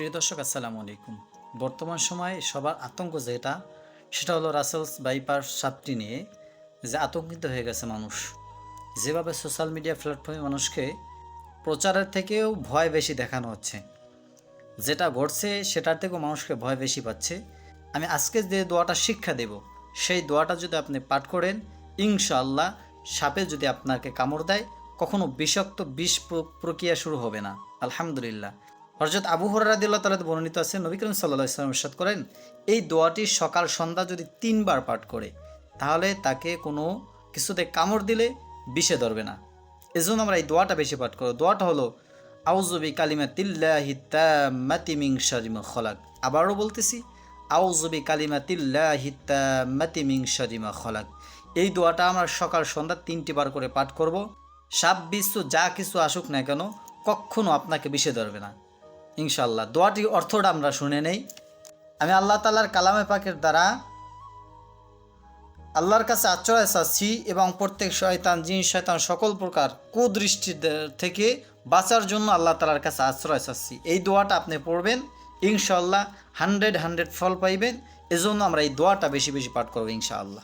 প্রিয় দর্শক, আসসালামু আলাইকুম। বর্তমান সময়ে সবার আতঙ্ক যেটা, সেটা হলো রাসেলস বাইপার সাপটি নিয়ে যে আতঙ্কিত হয়ে গেছে মানুষ। যেভাবে সোশ্যাল মিডিয়া প্ল্যাটফর্মে মানুষকে প্রচারের থেকেও ভয় বেশি দেখানো হচ্ছে, যেটা ঘটছে সেটার থেকেও মানুষকে ভয় বেশি পাচ্ছে। আমি আজকে যে দোয়াটা শিক্ষা দেব, সেই দোয়াটা যদি আপনি পাঠ করেন, ইনশাআল্লাহ সাপে যদি আপনাকে কামড় দেয়, কখনো বিষাক্ত বিষ প্রক্রিয়া শুরু হবে না। আলহামদুলিল্লাহ। হরজত আবু হরাদিল্লাহ তালাতে বর্ণিত আছে, নবী করিম সাল্লাহ ইসলাম ইরশাদ করেন, এই দোয়াটি সকাল সন্ধ্যা যদি তিনবার পাঠ করে, তাহলে তাকে কোনো কিছুতে কামড় দিলে বিষে ধরবে না। এজন্য আমরা এই দোয়াটা বেশি পাঠ করো দোয়াটা হলো আউজবি কালিমা তিল্লাহি খলাক। আবারও বলতেছি আউজবি কালিমা তিল্লাহি খলাক। এই দোয়াটা আমরা সকাল সন্ধ্যা তিনটি বার করে পাঠ করব। সাপ বিশ্ব যা কিছু আসুক না কেন, কখনো আপনাকে বিষে ধরবে না। ইনশাল্লাহ দোয়াটির অর্থটা আমরা শুনে নেই। আমি আল্লাহ তালার কালামে পাকের দ্বারা আল্লাহর কাছে আশ্রয় চাচ্ছি এবং প্রত্যেক শয়তান, জিন, শয়তান সকল প্রকার কুদৃষ্টির দে- থেকে বাঁচার জন্য আল্লাহ তালার কাছে আশ্রয় চাচ্ছি। এই দোয়াটা আপনি পড়বেন ইনশাল্লাহ হান্ড্রেড হান্ড্রেড ফল পাইবেন। এজন্য আমরা এই দোয়াটা বেশি বেশি পাঠ করব ইনশাআল্লাহ।